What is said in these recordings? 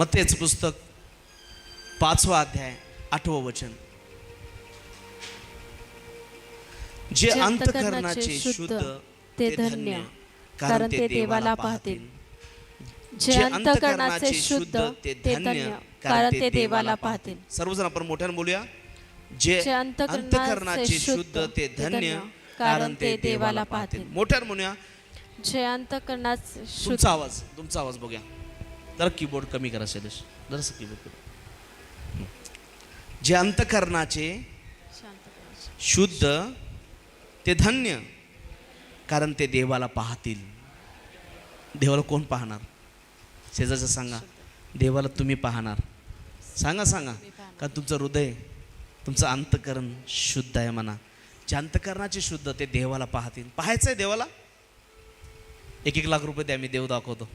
मग तेच पुस्तक पाचवा अध्याय आठवं वचन. जे अंतकरणाचे शुद्ध ते धन्य कारण ते देवाला पाहतील. जे अंतकरणाचे शुद्ध ते धन्य कारण ते देवाला पाहतील. सर्वजण आपण मोठ्याने बोलूया. जे अंतकरणाचे शुद्ध ते धन्य कारण ते देवाला पाहतील. मोठ्याने म्हणूया जे अंतकरणाचे शुद्ध तुमचा आवाज तुमचा आवाज बघूया. जरा कीबोर्ड कमी करा शैलेश जरासं कीबोर्ड जे अंतकरणाचे शुद्ध ते धन्य कारण ते देवाला पाहतील. देवाला कोण पाहणार? शेजारचं सांगा. देवाला तुम्ही पाहणार. सांगा सांगा. का तुमचं हृदय तुमचं अंतकरण शुद्ध आहे म्हणा. जे अंतकरणाचे शुद्ध ते देवाला पाहतील. पाहायचं आहे देवाला? एक एक लाख रुपये द्या मी देव दाखवतो.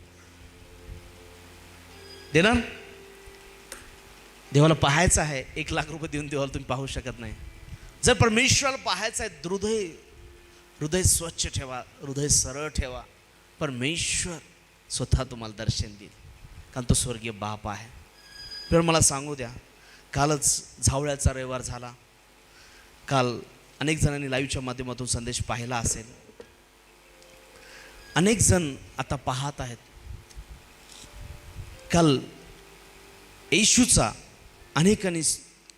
देणार? देवाला पाहायचं आहे. एक लाख रुपये देऊन देवाला तुम्ही पाहू शकत नाही. जर परमेश्वराला पाहायचं आहे हृदय हृदय स्वच्छ ठेवा हृदय सरळ ठेवा. परमेश्वर स्वतः तुम्हाला दर्शन देईल. कारण तो स्वर्गीय बाप आहे. तर मला सांगू द्या कालच झावळ्याचा रविवार झाला. काल अनेक जणांनी लाईव्हच्या माध्यमातून संदेश पाहिला असेल. अनेक जण आता पाहत आहेत. काल येशूचा अनेकांनी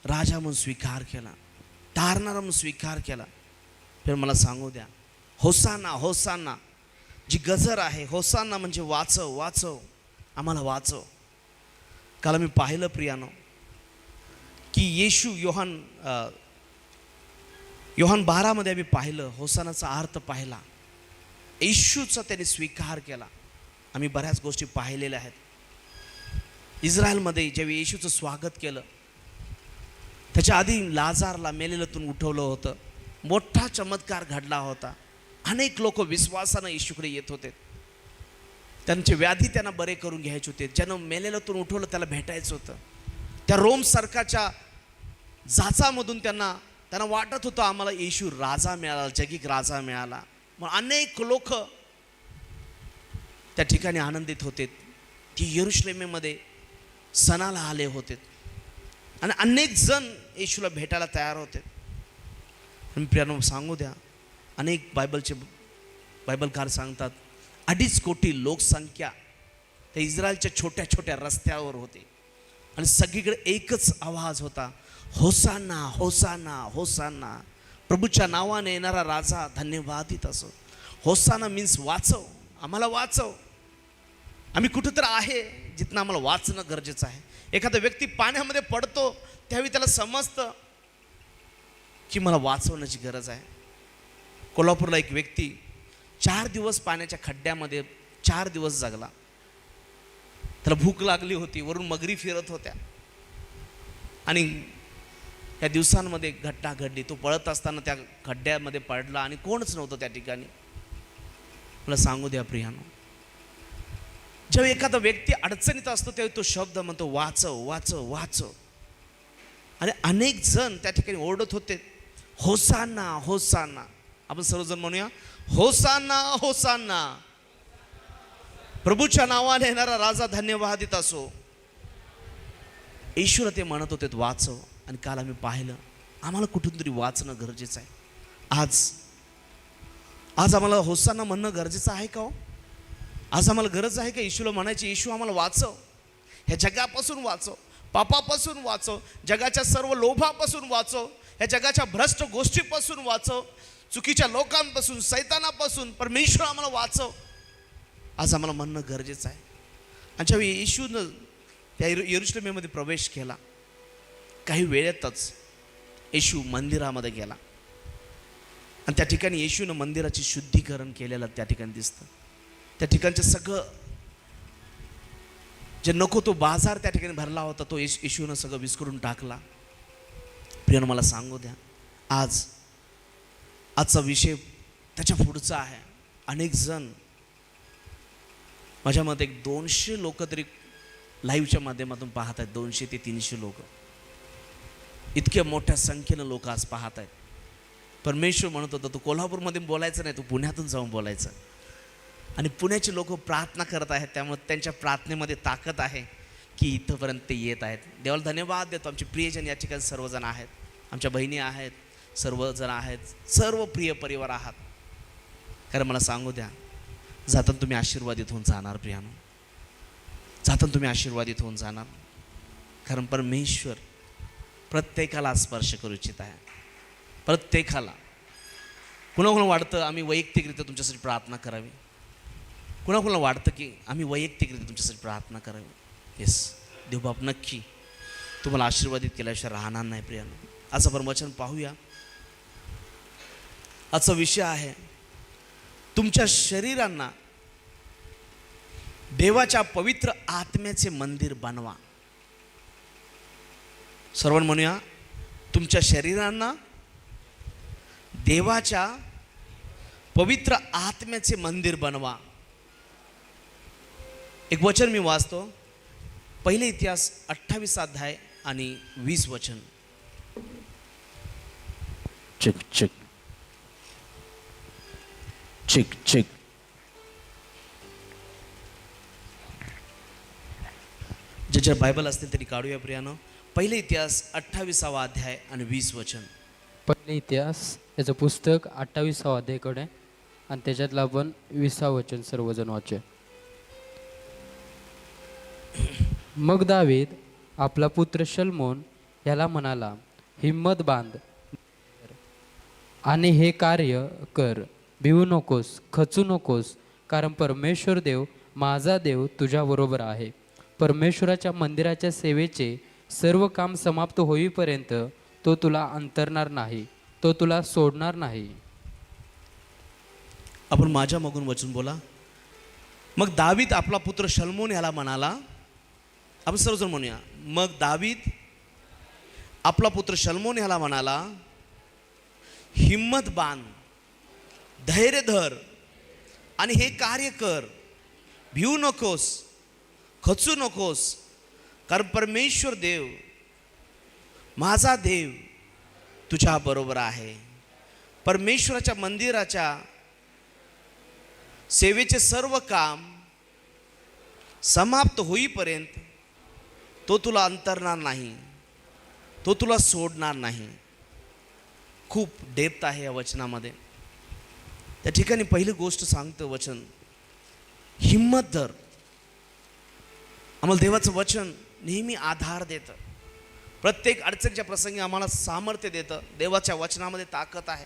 राजा म्हणून स्वीकार केला तारणारा म्हणून स्वीकार केला. तर मला सांगू द्या होसाना होसाना जी गजर आहे होसाना म्हणजे वाचव वाचव आम्हाला वाचव. काल मी पाहिलं प्रियानो की येशू योहान योहान बारामध्ये आम्ही पाहिलं होसानाचा अर्थ पाहिला. येशूचा त्याने स्वीकार केला. आम्ही बऱ्याच गोष्टी पाहिलेल्या आहेत. इस्रायलमध्ये ज्यावेळी येशूचं स्वागत केलं त्याच्या आधी लाजारला मेलेलातून उठवलं होतं. मोठा चमत्कार घडला होता. अनेक लोक विश्वासानं येशूकडे येत होते. त्यांचे व्याधी त्यांना बरे करून घ्यायचे होते. ज्यानं मेलेलातून उठवलं त्याला भेटायचं होतं. त्या रोम सरकारच्या जाचामधून त्यांना त्यांना वाटत होतं आम्हाला येशू राजा मिळाला जगिक राजा मिळाला. मग अनेक लोक त्या ठिकाणी आनंदित होते. की यरुश्लेमेमध्ये सणाला आले होते. आणि अनेक जण येशूला भेटायला तयार होते. प्रियानो सांगू द्या अनेक बायबलचे बायबलकार सांगतात अडीच कोटी लोकसंख्या त्या इस्रायलच्या छोट्या छोट्या रस्त्यावर होते. आणि सगळीकडे एकच आवाज होता होसाना होसाना होसाना प्रभूच्या नावाने येणारा राजा धन्यवादित असो. होसाना मीन्स वाचव आम्हाला वाचव. आम्ही कुठं तर आहे. जिथनं आम्हाला वाचणं गरजेचं आहे. एखादा व्यक्ती पाण्यामध्ये पडतो त्यावेळी त्याला समजतं की मला वाचवण्याची गरज आहे. कोल्हापूरला एक व्यक्ती चार दिवस पाण्याच्या खड्ड्यामध्ये चार दिवस जगला. त्याला भूक लागली होती वरून मगरी फिरत होत्या. आणि या दिवसांमध्ये घटना घडली. तो पळत असताना त्या खड्ड्यामध्ये पडला आणि कोणच नव्हतं त्या ठिकाणी. मला सांगू द्या प्रियानो जेव्हा एखादा व्यक्ती अडचणीत असतो तेव्हा तो शब्द म्हणतो वाचव वाचव वाचव. आणि अनेक जण त्या ठिकाणी ओरडत होते होसाना होसाना. आपण सर्वजण म्हणूया होसाना होसाना. प्रभूच्या नावाने येणारा राजा धन्यवादित असो. ईश्वर ते म्हणत होते वाचव. आणि काल आम्ही पाहिलं आम्हाला कुठून तरी वाचणं गरजेचं आहे. आज आज आम्हाला होसाना म्हणणं गरजेचं आहे का हो? आज आम्हाला गरज आहे का येशूला म्हणायची? येशू आम्हाला वाचव. ह्या जगापासून वाचव. पापापासून वाचव. जगाच्या सर्व लोभापासून वाचव. ह्या जगाच्या भ्रष्ट गोष्टीपासून वाचव. चुकीच्या लोकांपासून सैतानापासून परमेश्वर आम्हाला वाचव. आज आम्हाला म्हणणं गरजेचं आहे. आणि ज्यावेळी येशूनं त्या येरु- यरुश्लेमेमध्ये प्रवेश केला काही वेळेतच येशू मंदिरामध्ये गेला. आणि त्या ठिकाणी येशूनं मंदिराची शुद्धीकरण केलेलं त्या ठिकाणी दिसतं. त्या ठिकाणचं सगळं जे नको तो बाजार त्या ठिकाणी भरला होता तो येश येशूनं सगळं विस्करून टाकला. प्रियन मला सांगू द्या आज आजचा विषय त्याच्या पुढचा आहे. अनेक जण माझ्या मते एक दोनशे लोक तरी लाईव्हच्या माध्यमातून पाहत आहेत दोनशे ते तीनशे लोक. इतक्या मोठ्या संख्येनं लोक आज पाहत आहेत. परमेश्वर म्हणत होता तू कोल्हापूरमध्ये बोलायचं नाही तू पुण्यातून जाऊन बोलायचं. आणि पुण्याचे लोक प्रार्थना करत आहेत त्यामुळे त्यांच्या प्रार्थनेमध्ये ताकद आहे की इथंपर्यंत ते येत आहेत. देवाला धन्यवाद देतो. आमचे प्रियजन या ठिकाणी सर्वजण आहेत. आमच्या बहिणी आहेत सर्वजण आहेत सर्व प्रिय परिवार आहात. कारण मला सांगू द्या जाताना तुम्ही आशीर्वादित होऊन जाणार प्रियानो. जाताना तुम्ही आशीर्वादित होऊन जाणार. कारण परमेश्वर प्रत्येकाला स्पर्श करू इच्छित आहे. प्रत्येकाला. कुणाकुणा वाटतं आम्ही वैयक्तिकरित्या तुमच्यासाठी प्रार्थना करावी? कुणाकुणाला वाटतं की आम्ही वैयक्तिकरित्या तुमच्यासाठी प्रार्थना करावी? येस देवबाप नक्की. तुम्हाला आशीर्वादित केल्याशिवाय राहणार नाही प्रियानं. असं आपण वचन पाहूया. आजचा विषय आहे तुमच्या शरीरांना देवाच्या पवित्र आत्म्याचे मंदिर बनवा. सर्वांना म्हणूया तुमच्या शरीरांना देवाच्या पवित्र आत्म्याचे मंदिर बनवा. एक वचन मी वाचतो. पहिले इतिहास अठ्ठावीस अध्याय आणि वीस वचन. चिक चिक. चिक चिक. ज्याच्या बायबल असतील तरी काढूया प्रियानं. पहिले इतिहास अठ्ठावीसावा अध्याय आणि वीस वचन. पहिले इतिहास याचं पुस्तक अठ्ठावीसावं अध्यायकडे आणि त्याच्यातलं आपण विसावं वचन सर्वजण वाचे मग दावीद आपला पुत्र शलमोन याला म्हणाला हिम्मत बांध आणि हे कार्य कर. भिवू नकोस खचू नकोस कारण परमेश्वर देव माझा देव तुझ्याबरोबर आहे. परमेश्वराच्या मंदिराच्या सेवेचे सर्व काम समाप्त होईपर्यंत तो तुला अंतरणार नाही तो तुला सोडणार नाही. आपण माझ्या मागून वचून बोला. मग दावीत आपला पुत्र शलमोन याला म्हणाला आपण सर्वजण म्हणूया मग दावीद आपला पुत्र शलमोन ह्याला म्हणाला हिम्मत बांध धैर्य धर आणि हे कार्य कर. भिवू नकोस खचू नकोस कारण परमेश्वर देव माझा देव तुझ्या बरोबर आहे. परमेश्वराच्या मंदिराच्या सेवेचे सर्व काम समाप्त होईपर्यंत तो तुला अंतरणार नाही. तो तुला सोडणार नाही. खूप डेप्थ आहे या वचनामध्ये. त्या ठिकाणी पहिली गोष्ट सांगतं वचन. हिम्मत धर. आम्हाला देवाचं वचन नेहमी आधार देतं. प्रत्येक अडचणीच्या प्रसंगी आम्हाला सामर्थ्य देतं. देवाच्या वचनामध्ये ताकद आहे.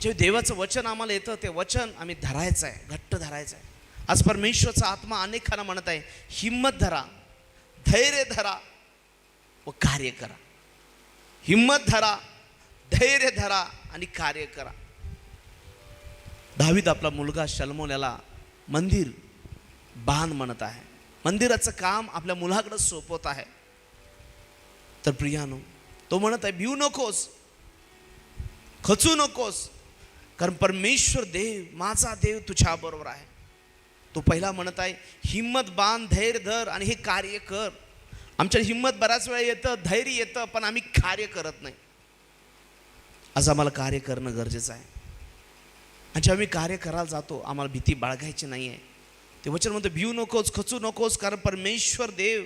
जे देवाचं वचन आम्हाला येतं ते वचन आम्ही धरायचं आहे. घट्ट धरायचं आहे. आज परमेश्वरचा आत्मा अनेकांना म्हणत आहे हिंमत धरा. धैर्य धरा व कार्य करा. हिम्मत धरा धैर्य धरा आणि कार्य करा. दहावीत आपला मुलगा शलमोन याला मंदिर बांध म्हणत आहे. मंदिराचं काम आपल्या मुलाकडे सोपवत आहे. तर प्रियानो तो म्हणत आहे भिऊ नकोस खचू नकोस कारण परमेश्वर देव माझा देव तुझ्या बरोबर आहे. तो पहिला म्हणत आहे हिंमत बांध धैर्य धर आणि हे कार्य कर. आमच्या हिंमत बऱ्याच वेळा येतं धैर्य येतं पण आम्ही कार्य करत नाही. आज आम्हाला कार्य करणं गरजेचं आहे. आणि जेव्हा आम्ही कार्य करायला जातो आम्हाला भीती बाळगायची नाही आहे ते वचन म्हणतो भिऊ नकोस खचू नकोस कारण परमेश्वर देव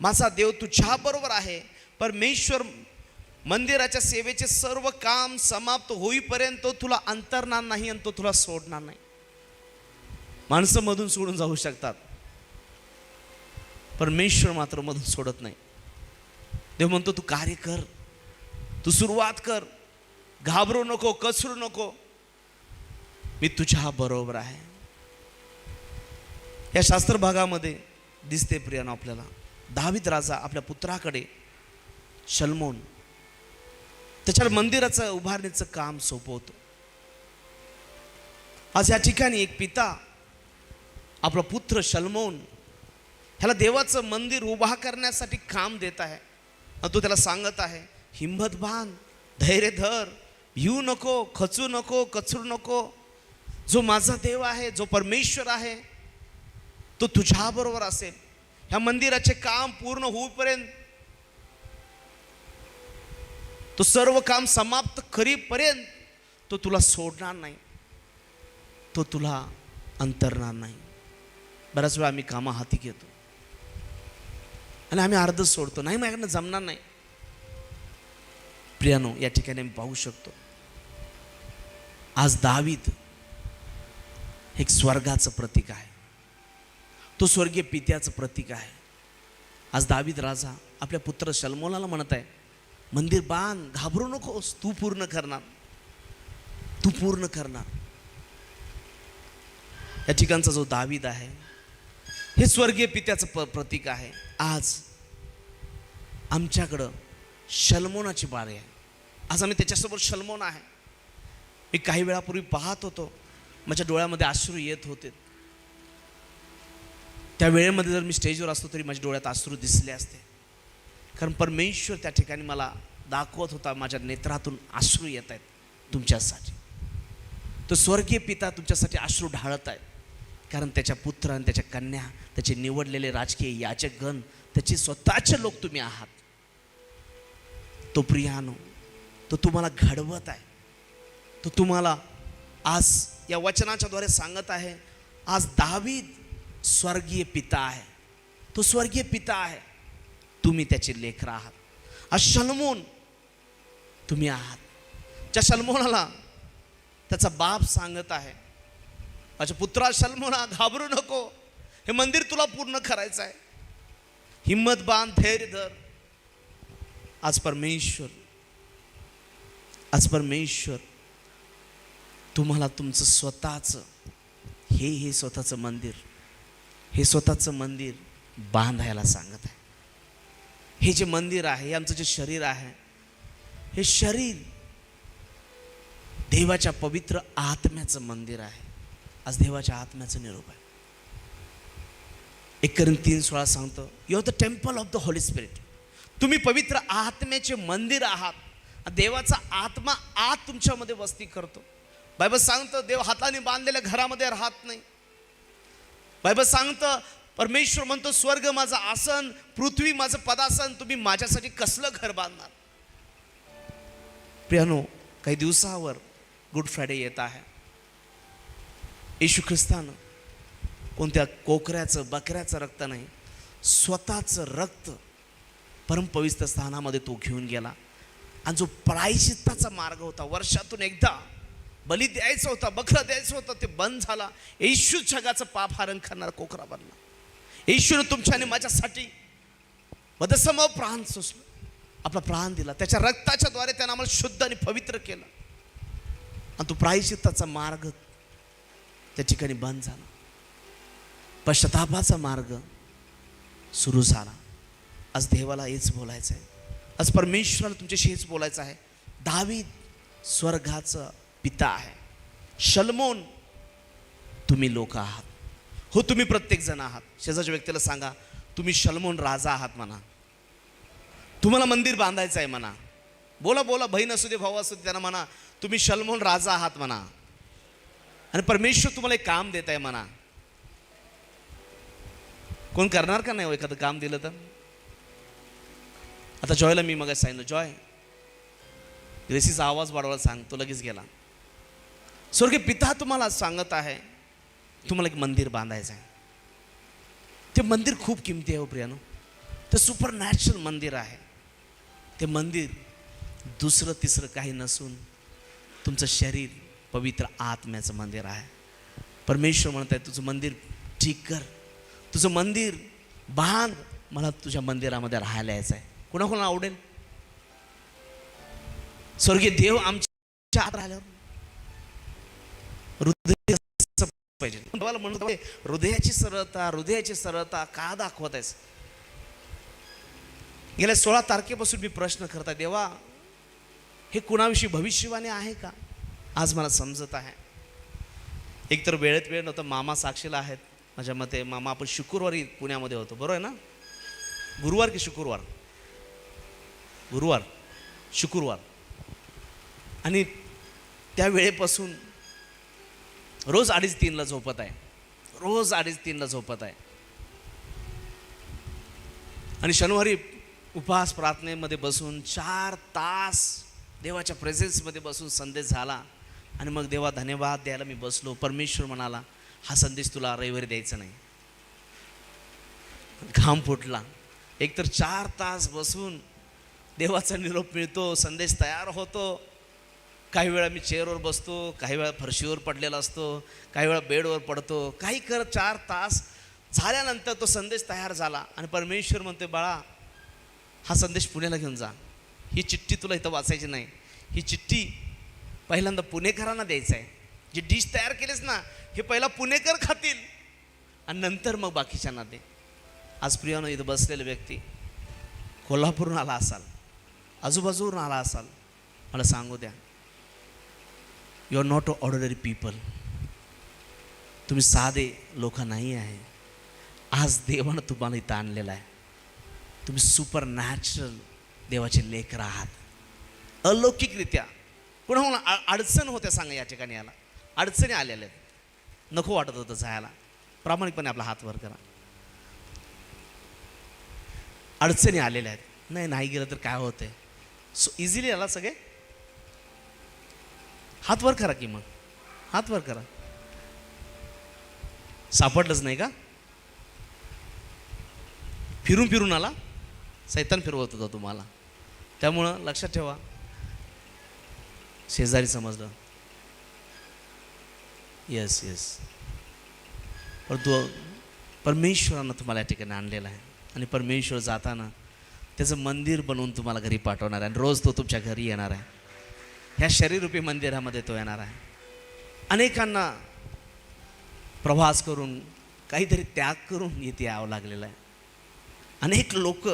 माझा देव तुझ्याबरोबर आहे. परमेश्वर मंदिराच्या सेवेचे सर्व काम समाप्त होईपर्यंत तुला अंतरणार नाही आणि तो तुला सोडणार नाही. माणसं मधून सोडून जाऊ शकतात. परमेश्वर मात्र मधून सोडत नाही. देव म्हणतो तू कार्य कर. तू सुरुवात कर. घाबरू नको कसरू नको. मी तुझ्या बरोबर आहे. या शास्त्र भागामध्ये दिसते प्रियानं आपल्याला. दहावीत राजा आपल्या पुत्राकडे शलमोन त्याच्या मंदिराचं उभारणीचं काम सोपवतो. आज या ठिकाणी एक पिता आपला पुत्र शलमोन ह्याला देवाचं मंदिर उभा करण्यासाठी काम देत आहे. आणि तो त्याला सांगत आहे हिंमत बांध धैर्य धर येऊ नको खचू नको कचरू नको. जो माझा देव आहे जो परमेश्वर आहे तो तुझ्याबरोबर असेल. ह्या मंदिराचे काम पूर्ण होईपर्यंत तो सर्व काम समाप्त करीपर्यंत तो तुला सोडणार नाही. तो तुला अंतरणार नाही. बऱ्याच वेळा आम्ही कामं हाती घेतो. आणि आम्ही अर्धच सोडतो. नाही माझ्याकडनं जमणार नाही. प्रियानो या ठिकाणी आम्ही पाहू शकतो. आज दावीद एक स्वर्गाचं प्रतीक आहे. तो स्वर्गीय पित्याचं प्रतीक आहे. आज दावीद राजा आपल्या पुत्र शलमोलाला म्हणत आहे मंदिर बांध घाबरू नकोस तू पूर्ण करणार. तू पूर्ण करणार. या ठिकाणचा जो दावीद आहे हे स्वर्गीय पित्याचं प प्रतीक आहे. आज आमच्याकडं शलमोनाची बारी आहे. आज आम्ही त्याच्यासोबत शलमोन आहे. मी काही वेळापूर्वी पाहत होतो. माझ्या डोळ्यामध्ये आश्रू येत होते. त्या वेळेमध्ये जर मी स्टेजवर असतो तरी माझ्या डोळ्यात आश्रू दिसले असते. कारण परमेश्वर त्या ठिकाणी मला दाखवत होता माझ्या नेत्रातून आश्रू येत आहेत तुमच्यासाठी. तो स्वर्गीय पिता तुमच्यासाठी आश्रू ढाळत आहेत. कारण त्याच्या पुत्र आणि त्याच्या कन्या त्याचे निवडलेले राजकीय याचक गण त्याचे स्वतःचे लोक तुम्ही आहात. तो प्रियानो तो तुम्हाला घडवत आहे. तो तुम्हाला आज या वचनाच्या द्वारे सांगत आहे आज दावीद स्वर्गीय पिता आहे. तो स्वर्गीय पिता आहे. तुम्ही त्याचे लेखर आहात. आज शलमोन तुम्ही आहात. त्या शलमोनाला त्याचा बाप सांगत आहे माझ्या पुत्रा शलमोना घाबरू नको. हे मंदिर तुला पूर्ण करायचं आहे. हिम्मत बांध धैर्य धर. आज परमेश्वर आज परमेश्वर तुम्हाला तुमचं स्वतःचं हे हे स्वतःचं मंदिर हे स्वतःचं मंदिर बांधायला सांगत आहे. हे जे मंदिर आहे हे आमचं जे शरीर आहे हे शरीर देवाच्या पवित्र आत्म्याचं मंदिर आहे. आज देवाच्या आत्म्याचं निरोप आहे. एक करून तीन सोळा सांगतं you are the temple of the holy spirit तुम्ही पवित्र आत्म्याचे मंदिर आहात. देवाचा आत्मा आत तुमच्यामध्ये वस्ती करतो. बायबल सांगतं देव हाताने बांधलेल्या घरामध्ये राहत नाही. बायबल सांगतं परमेश्वर म्हणतो स्वर्ग माझं आसन पृथ्वी माझं पदासन तुम्ही माझ्यासाठी कसलं घर बांधणार? प्रियानो काही दिवसावर गुड फ्रायडे येत आहे. येशू ख्रिस्तानं कोणत्या कोकऱ्याचं बकऱ्याचं रक्त नाही स्वतःचं रक्त परमपवित्र स्थानामध्ये तो घेऊन गेला. आणि जो प्रायश्चित्ताचा मार्ग होता वर्षातून एकदा बली द्यायचा होता बकरं द्यायचं होतं ते बंद झाला. येशू जगाचं पाप हरण करणारा कोकरा बनला. येशूनं तुमच्याने माझ्यासाठी वदसम प्राण सोसलं. आपला प्राण दिला. त्याच्या रक्ताच्या द्वारे त्यानं आम्हाला शुद्ध आणि पवित्र केलं. आणि तो प्रायश्चित्ताचा मार्ग त्या ठिकाणी बंद झाला. पश्चातापाचा मार्ग सुरू झाला. आज देवाला हेच बोलायचं आहे आज परमेश्वर तुमच्याशी हेच बोलायचं आहे. दावीद स्वर्गाचं पिता आहे. शलमोन तुम्ही लोक आहात. हो तुम्ही प्रत्येकजण आहात. शेजारच्या व्यक्तीला सांगा तुम्ही शलमोन राजा आहात म्हणा. तुम्हाला मंदिर बांधायचं आहे म्हणा. बोला बोला बहीण असू दे भाऊ असू दे त्यांना म्हणा तुम्ही शलमोन राजा आहात म्हणा. आणि परमेश्वर तुम्हाला एक काम देत आहे म्हणा. कोण करणार का नाही हो एखादं काम दिलं तर? आता जॉयला मी मग सांगितलं जॉय ग्रेसीचा आवाज वाढवायला सांग तो लगेच गेला. स्वर्गीय पिता तुम्हाला सांगत आहे तुम्हाला एक मंदिर बांधायचं आहे. ते मंदिर खूप किमती आहे हो प्रियानो. ते सुपर नॅचरल मंदिर आहे. ते मंदिर दुसरं तिसरं काही नसून तुमचं शरीर पवित्र आत्म्याचं मंदिर आहे. परमेश्वर म्हणत आहे तुझं मंदिर ठीक कर. तुझं मंदिर बांध. मला तुझ्या मंदिरामध्ये राहायला यायचं आहे कोणाकोणाला आवडेल? स्वर्गीय देव आमच्या आत राहिल्यावर. हृदय पाहिजे. तुम्हाला म्हणत हृदयाची सरळता हृदयाची सरळता का दाखवत आहेस गेल्या सोळा तारखेपासून मी प्रश्न करताय देवा हे कुणाविषयी भविष्यवाणी आहे का? आज मला समजत आहे. एकतर वेळेत वेळ नव्हतं मामा साक्षीला आहेत. माझ्या मते मामा आपण शुक्रवारी पुण्यामध्ये होतो बरोबर आहे ना? गुरुवार की शुक्रवार? गुरुवार शुक्रवार. आणि त्या वेळेपासून रोज अडीच तीनला झोपत आहे. रोज अडीच तीनला झोपत आहे. आणि शनिवारी उपवास प्रार्थनेमध्ये बसून चार तास देवाच्या प्रेझेन्समध्ये बसून संदेश झाला. आणि मग देवा धन्यवाद द्यायला मी बसलो. परमेश्वर म्हणाला हा संदेश तुला रविवारी द्यायचा नाही. घाम फुटला. एकतर चार तास बसून देवाचा निरोप मिळतो संदेश तयार होतो. काही वेळा मी चेअरवर बसतो काही वेळा फरशीवर पडलेला असतो काही वेळा बेडवर पडतो. काही करत चार तास झाल्यानंतर तो संदेश तयार झाला आणि परमेश्वर म्हणते बाळा हा संदेश पुण्याला घेऊन जा. ही चिठ्ठी तुला इथं वाचायची नाही. ही चिठ्ठी पहिल्यांदा पुणेकरांना द्यायचं आहे जे डिश तयार केलीस ना हे पहिला पुणेकर खातील. आणि नंतर मग बाकीच्यांना दे. आज प्रियानं इथं बसलेले व्यक्ती कोल्हापूरहून आला असाल आजूबाजूवरून आला असाल मला सांगू द्या. You are not ordinary people तुम्ही साधे लोक नाही आहे. आज देवानं तुम्हाला इथं आणलेलं आहे. तुम्ही सुपर नॅचरल देवाचे लेकर आहात. अलौकिकरित्या पुन्हा हो ना अडचण होत्या सांगा या ठिकाणी याला. अडचणी आलेल्या आहेत. नको वाटत होतं जायला. प्रामाणिकपणे आपला हात वर करा. अडचणी आलेल्या आहेत. नाही नाही गेलं तर काय होतंय? सो इझिली आला सगळे हात वर करा की मग. हात वर करा. सापडलंच नाही का? फिरून फिरून आला. सैतान फिरवत होता तुम्हाला. त्यामुळं लक्षात ठेवा. शेजारी समजलं. येस येस परंतु परमेश्वरानं तुम्हाला या ठिकाणी आणलेला आहे. आणि परमेश्वर जाताना त्याचं मंदिर बनवून तुम्हाला घरी पाठवणार आहे. आणि रोज तो तुमच्या घरी येणार आहे. ह्या शरीररूपी मंदिरामध्ये तो येणार आहे. अनेकांना प्रवास करून काहीतरी त्याग करून इथे यावं लागलेलं आहे. अनेक लोक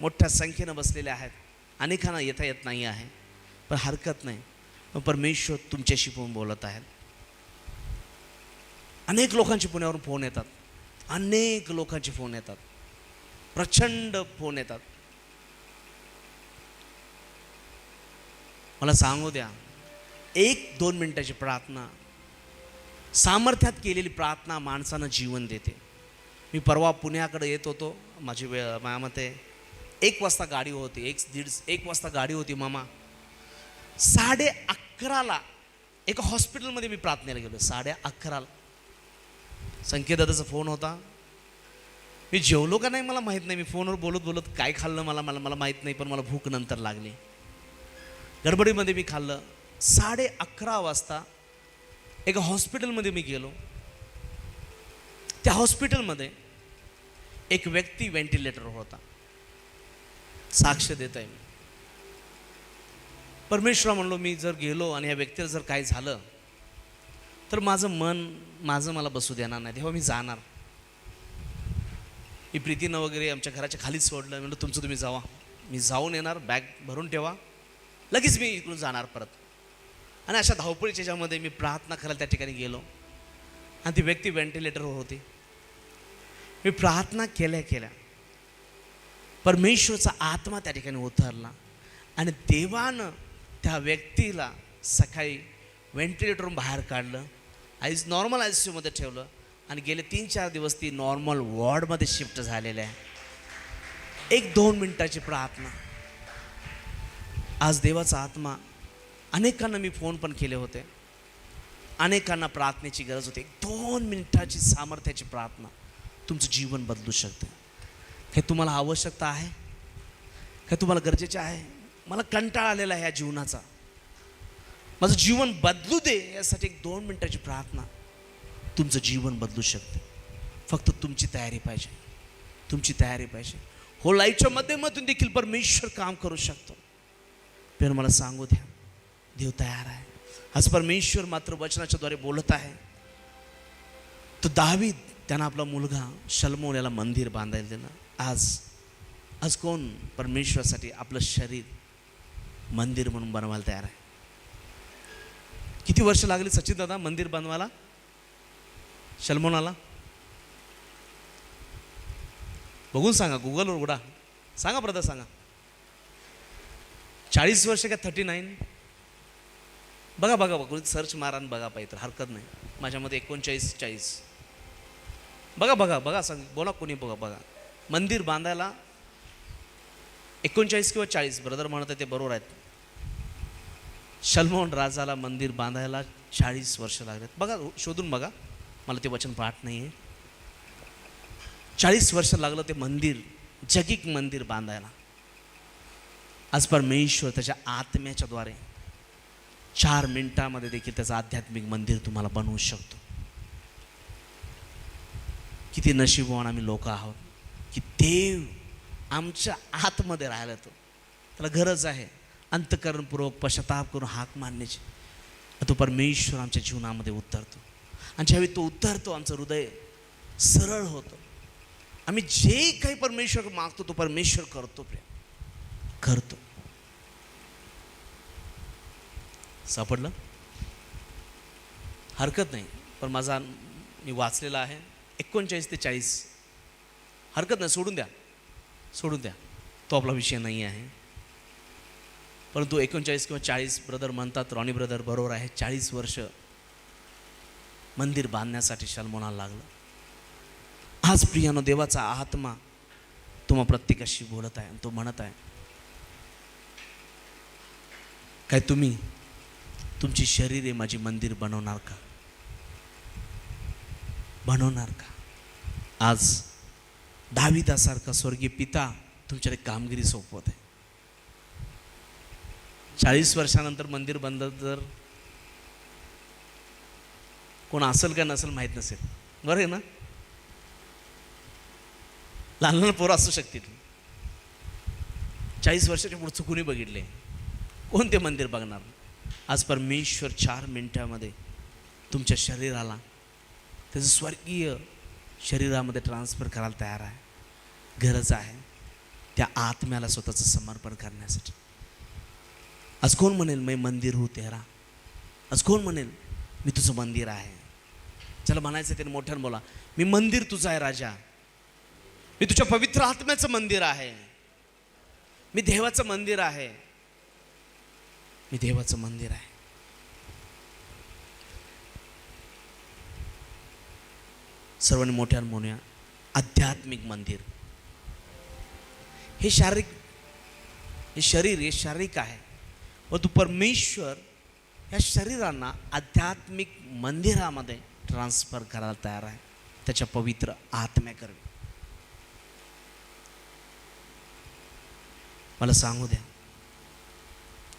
मोठ्या संख्येनं बसलेले आहेत. अनेकांना येता येत नाही आहे. पण हरकत नाही. परमेश्वर तुमच्याशी पण बोलत आहेत. अनेक लोकांचे पुण्यावरून फोन येतात. अनेक लोकांचे फोन येतात. प्रचंड फोन येतात. मला सांगू द्या एक दोन मिनिटाची प्रार्थना. सामर्थ्यात केलेली प्रार्थना माणसानं जीवन देते. मी परवा पुण्याकडे येत होतो माझी वेळ माझ्या मते एक वाजता गाडी होती एक दीड एक वाजता गाडी होती मामा. साडे अकराला एका हॉस्पिटलमध्ये मी प्रार्थनेला गेलो साडे अकराला. संकेतदादाचा फोन होता. मी जेवलो का नाही मला माहीत नाही मी फोनवर बोलत बोलत काय खाल्लं मला मला मला माहीत नाही पण मला भूक नंतर लागली. गडबडीमध्ये मी खाल्लं. साडे अकरा वाजता एका हॉस्पिटलमध्ये मी गेलो. त्या हॉस्पिटलमध्ये एक व्यक्ती व्हेंटिलेटरवर होता. साक्ष देत आहे मी. परमेश्वरा म्हणलो मी जर गेलो आणि या व्यक्तीला जर काय झालं तर माझं मन माझं मला बसू देणार नाही. तेव्हा मी जाणार. मी प्रीतीनं वगैरे आमच्या घराच्या खालीच सोडलं. म्हणलं तुमचं तुम्ही जावा. मी जाऊन येणार बॅग भरून ठेवा. लगेच मी इकडून जाणार परत. आणि अशा धावपळीच्या ह्याच्यामध्ये मी प्रार्थना करायला त्या ठिकाणी गेलो. आणि ती व्यक्ती व्हेंटिलेटरवर होती. मी प्रार्थना केल्या केल्या. परमेश्वरचा आत्मा त्या ठिकाणी उतरला. आणि देवानं त्या व्यक्तीला सकाळी व्हेंटिलेटरवरून बाहेर काढलं. आईज नॉर्मल आय सी यूमध्ये ठेवलं. आणि गेले तीन चार दिवस ती नॉर्मल वॉर्डमध्ये शिफ्ट झालेले आहे. एक दोन मिनटाची प्रार्थना आज देवाचा आत्मा अनेकांना मी फोन पण केले होते. अनेकांना प्रार्थनेची गरज होती. एक दोन मिनिटाची सामर्थ्याची प्रार्थना तुमचं जीवन बदलू शकते. हे तुम्हाला आवश्यकता आहे? हे तुम्हाला गरजेचे आहे? मला कंटाळा आलेला आहे या जीवनाचा. माझं जीवन बदलू दे यासाठी एक दोन मिनटाची प्रार्थना. तुमचं जीवन बदलू शकते. फक्त तुमची तयारी पाहिजे. तुमची तयारी पाहिजे. हो लाईफच्या माध्यमातून देखील परमेश्वर काम करू शकतो. पण मला सांगू द्या देव तयार आहे. आज परमेश्वर मात्र वचनाच्याद्वारे बोलत आहे. तो दहावीत त्यांना आपला मुलगा शलमोन याला मंदिर बांधायला दिलं. आज आज कोण? परमेश्वरासाठी आपलं शरीर मंदिर म्हणून बनवायला तयार आहे. किती वर्ष लागली सचिन दादा मंदिर बनवायला? शलमोनाला? बघून सांगा गुगलवर उघडा. सांगा ब्रदर सांगा. चाळीस वर्ष का थर्टी नाईन बघा बघा बघा सर्च मारा आणि बघा पाहिजे तर. हरकत नाही. माझ्यामध्ये एकोणचाळीस चाळीस. बघा बघा बघा सांग बोला कोणी बघा बघा. मंदिर बांधायला एकोणचाळीस किंवा चाळीस ब्रदर म्हणत आहे ते बरोबर आहेत. शलमोहन राजाला मंदिर बांधायला चाळीस वर्ष लागलेत बघा शोधून बघा. मला ते वचन पाठ नाही आहे चाळीस वर्ष लागलं ते मंदिर जगिक मंदिर बांधायला. आज परमेश्वर त्याच्या आत्म्याच्या द्वारे चार मिनिटामध्ये देखील त्याचं आध्यात्मिक मंदिर तुम्हाला बनवू शकतो. किती नशीबवान आम्ही लोक आहोत की देव आमच्या आतमध्ये राहिला तो. त्याला गरज आहे. अंतकरणपूर्वक पश्चाताप करून हाक मारण्याची. तो परमेश्वर आमच्या जीवनामध्ये उतरतो. आणि ज्यावेळी तो उतरतो आमचं हृदय सरळ होतं. आम्ही जे काही परमेश्वर मागतो तो परमेश्वर करतो प्रेम. करतो. सापडलं? हरकत नाही. पण माझा मी वाचलेला आहे. एकोणचाळीस ते चाळीस. हरकत नाही सोडून द्या. सोडून द्या. तो आपला विषय नाही आहे. परंतु एकोणचाळीस किंवा चाळीस ब्रदर म्हणतात रॉनी ब्रदर बरोबर आहे. चाळीस वर्ष मंदिर बांधण्यासाठी शलमोनाला लागलं. आज प्रियानो देवाचा आत्मा तुम्हा प्रत्येकाशी बोलत आहे आणि तो म्हणत आहे काय तुम्ही तुमची शरीरे माझी मंदिर बनवणार का? बनवणार का? आज दहावीदासारखा स्वर्गीय पिता तुमच्याकडे कामगिरी सोपवत आहे. चाळीस वर्षानंतर मंदिर बंद जर कोण असेल का नसेल माहीत नसेल. बरं आहे ना? लहान लहान पोरं असू शकतील. चाळीस वर्षाच्या पुढचं कुणी बघितले? कोणते मंदिर बघणार? आज परमेश्वर चार मिनिटामध्ये तुमच्या शरीराला त्याचं स्वर्गीय शरीरामध्ये ट्रान्सफर करायला तयार आहे. गरज आहे त्या आत्म्याला स्वतःचं समर्पण करण्यासाठी. आज कोण म्हणेल मी मंदिर हो तेरा आज कोण म्हणेल मी तुझं मंदिर आहे चला म्हणायचं त्याने मोठ्यानं बोला मी मंदिर तुझं आहे राजा. मी तुझ्या पवित्र आत्म्याचं मंदिर आहे. मी देवाचं मंदिर आहे. मी देवाचं मंदिर आहे. सर्वांनी मोठ्यानं म्हणूया आध्यात्मिक मंदिर. हे शारीरिक हे शरीर हे शारीरिक आहे. तो परमेश्वर या शरीरांना आध्यात्मिक मंदिरामध्ये ट्रान्सफर करायला तयार आहे. त्याच्या पवित्र आत्म्याकरवी. मला सांगू द्या.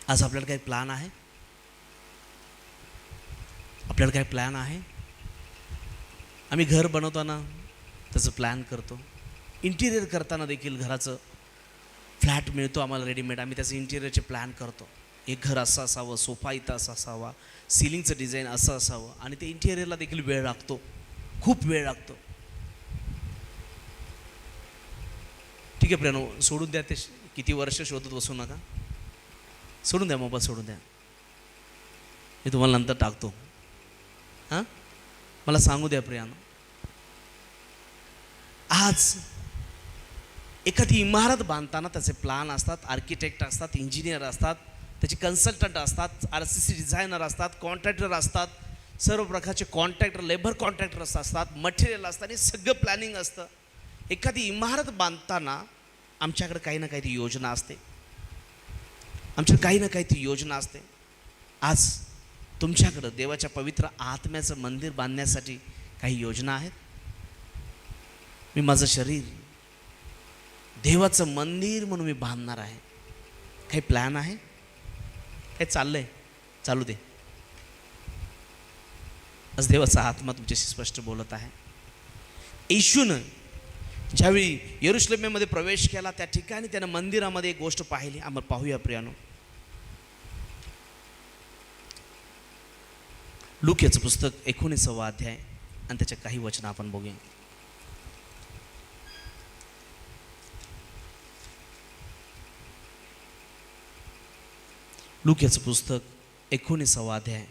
आज आपल्याला काही प्लॅन आहे? आपल्याला काही प्लॅन आहे? आम्ही घर बनवताना त्याचं प्लॅन करतो. इंटिरियर करताना देखील घराचं फ्लॅट मिळतो आम्हाला रेडीमेड आम्ही त्याचं इंटिरियरचे प्लॅन करतो. एक घर असं असावं सोफा इथं असं असावा सिलिंगचं डिझाईन असं असावं. आणि ते इंटिरियरला देखील वेळ लागतो. खूप वेळ लागतो. ठीक आहे प्रेनो सोडून द्या ते किती वर्ष शोधत बसू नका. सोडून द्या मोबाईल सोडून द्या. मी तुम्हाला नंतर टाकतो. हां? मला सांगू द्या प्रियानं. आज एखादी इमारत बांधताना त्याचे प्लान असतात आर्किटेक्ट असतात इंजिनियर असतात त्याचे कन्सल्टंट असतात आर सी सी डिझायनर असतात कॉन्ट्रॅक्टर असतात सर्व प्रकारचे कॉन्ट्रॅक्टर लेबर कॉन्ट्रॅक्टर्स असतात मटेरियल असतात आणि सगळं प्लॅनिंग असतं. एखादी इमारत बांधताना आमच्याकडे काही ना काहीतरी योजना असते. आमच्याकडे काही ना काहीतरी योजना असते. आज तुमच्याकडं देवाच्या पवित्र आत्म्याचं मंदिर बांधण्यासाठी काही योजना आहेत? मी माझं शरीर देवाचं मंदिर म्हणून मी बांधणार आहे. काही प्लॅन आहे? काही चाललंय. चालू दे. आज देवाचा आत्मा तुमच्याशी स्पष्ट बोलत आहे. येशूनं ज्यावेळी येरुश्लेमेमध्ये प्रवेश केला त्या ठिकाणी त्यानं मंदिरामध्ये एक गोष्ट पाहिली. आम्हाला पाहूया प्रियानो. लुक याचं पुस्तक एकोणीसावा अध्याय आणि त्याच्या काही वचनं आपण बघूया. लुक्याचं पुस्तक एकोणीसावा अध्याय.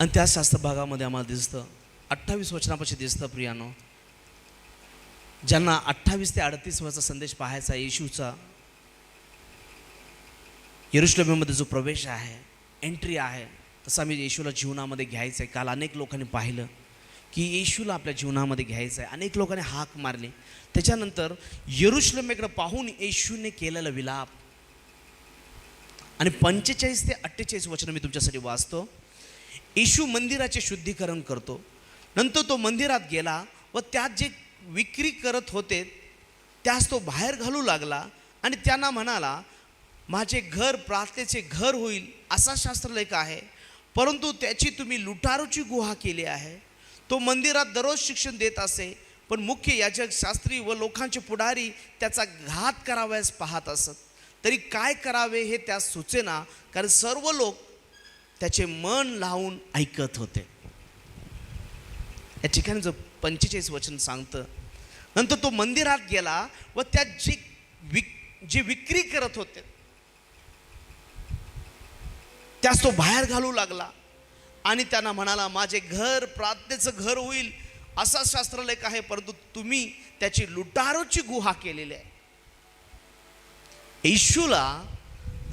आणि त्या शास्त्र भागामध्ये आम्हाला दिसतं अठ्ठावीस वचनापाशी दिसतं प्रियानो ज्यांना अठ्ठावीस ते अडतीस वचा संदेश पाहायचा येशूचा यरुश्लेमेमध्ये जो प्रवेश आहे एंट्री आहे तसा मी येशूला जीवनामध्ये घ्यायचं आहे काल अनेक लोकांनी पाहिलं. की येशूला आपल्या जीवनामध्ये घ्यायचं आहे. अनेक लोकांनी हाक मारली. त्याच्यानंतर यरुश्लमेकडं पाहून येशूने केलेला विलाप. आणि पंचेचाळीस ते अठ्ठेचाळीस वचनं मी तुमच्यासाठी वाचतो. येशू मंदिराचे शुद्धीकरण करतो. नंतर तो मंदिरात गेला व त्यात जे विक्री करत होते त्यास तो बाहेर घालू लागला आणि त्यांना म्हणाला माझे घर प्रार्थनेचे घर होईल असा शास्त्रलेख आहे परंतु त्याची तुम्ही लुटारूची गुहा केली आहे. तो मंदिरात दररोज शिक्षण देत असे पण मुख्य याजक शास्त्री व लोकांचे पुढारी त्याचा घात करावयास पाहत असत. तरी काय करावे हे त्यास सुचेना कारण सर्व लोक त्याचे मन लावून ऐकत होते. या ठिकाणी जो पंचेचाळीस वचन सांगतं नंतर तो मंदिरात गेला व त्यात जी विक जी विक्री करत होते त्यास तो बाहेर घालू लागला. आणि त्यांना म्हणाला माझे घर प्रार्थनेचं घर होईल. असा शास्त्रलेख आहे परंतु तुम्ही त्याची लुटारोची गुहा केलेली आहे. येशूला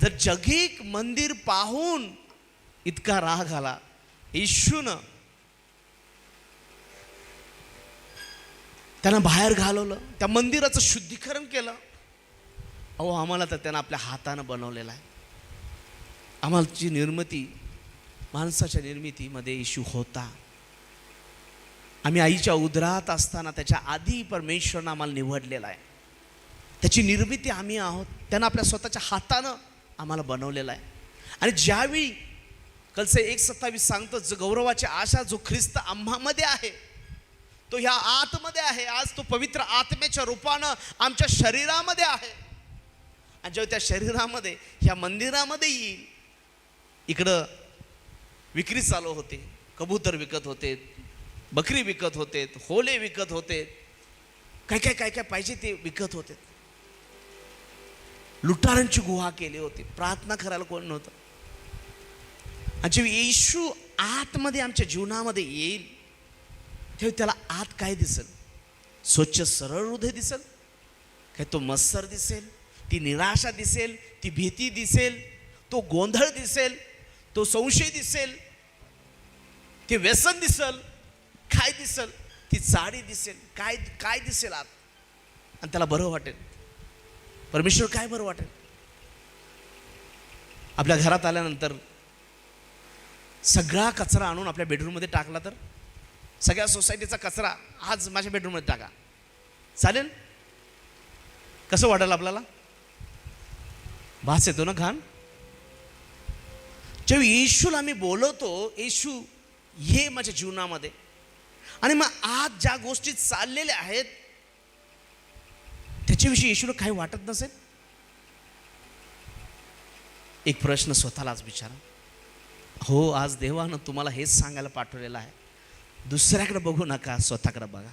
जर जगिक मंदिर पाहून इतका राग आला येशूनं त्यांना बाहेर घालवलं त्या मंदिराचं शुद्धीकरण केलं. अहो आम्हाला तर त्यांना आपल्या हातानं बनवलेलं आहे. आम्हाची निर्मिती माणसाच्या निर्मितीमध्ये इशू होता. आम्ही आईच्या उदरात असताना त्याच्या आधी परमेश्वरनं आम्हाला निवडलेला आहे. त्याची निर्मिती आम्ही आहोत. त्यानं आपल्या स्वतःच्या हातानं आम्हाला बनवलेलं आहे. आणि ज्यावेळी कलसे एक सत्तावीस सांगतो जो गौरवाची आशा जो ख्रिस्त आम्हामध्ये आहे तो ह्या आतमध्ये आहे. आज तो पवित्र आत्म्याच्या रूपानं आमच्या शरीरामध्ये आहे. आणि जेव्हा त्या शरीरामध्ये ह्या मंदिरामध्ये येईल इकडं विक्री चालू होते कबूतर विकत होते बकरी विकत होते होले विकत होते. काय काय काय काय पाहिजे ते विकत होते. लुटारांची गुहा केली होती. प्रार्थना करायला कोण नव्हतं? आणि जेव्हा येशू आतमध्ये आमच्या जीवनामध्ये येईल. तेव्हा त्याला आत काय दिसेल? स्वच्छ सरळ हृदय दिसेल? काय तो मत्सर दिसेल? ती निराशा दिसेल? ती भीती दिसेल? तो गोंधळ दिसेल? तो संशय दिसेल ते व्यसन दिसेल काय दिसेल ती चाडी दिसेल काय काय दिसेल आत? आणि त्याला बरं वाटेल. परमेश्वर काय बरं वाटेल? आपल्या घरात आल्यानंतर सगळा कचरा आणून आपल्या बेडरूममध्ये टाकला तर? सगळ्या सोसायटीचा कचरा आज माझ्या बेडरूममध्ये टाका. चालेल? कसं वाटेल आपल्याला? भास येतो ना घाण? जेव्हा येशूला आम्ही बोलवतो येशू ये माझ्या जीवनामध्ये. आणि मग आज ज्या गोष्टी चाललेल्या आहेत त्याच्याविषयी येशूला काही वाटत नसेल? एक प्रश्न स्वतःलाच विचारा. हो आज देवानं तुम्हाला हेच सांगायला पाठवलेलं आहे. दुसऱ्याकडे बघू नका स्वतःकडे बघा.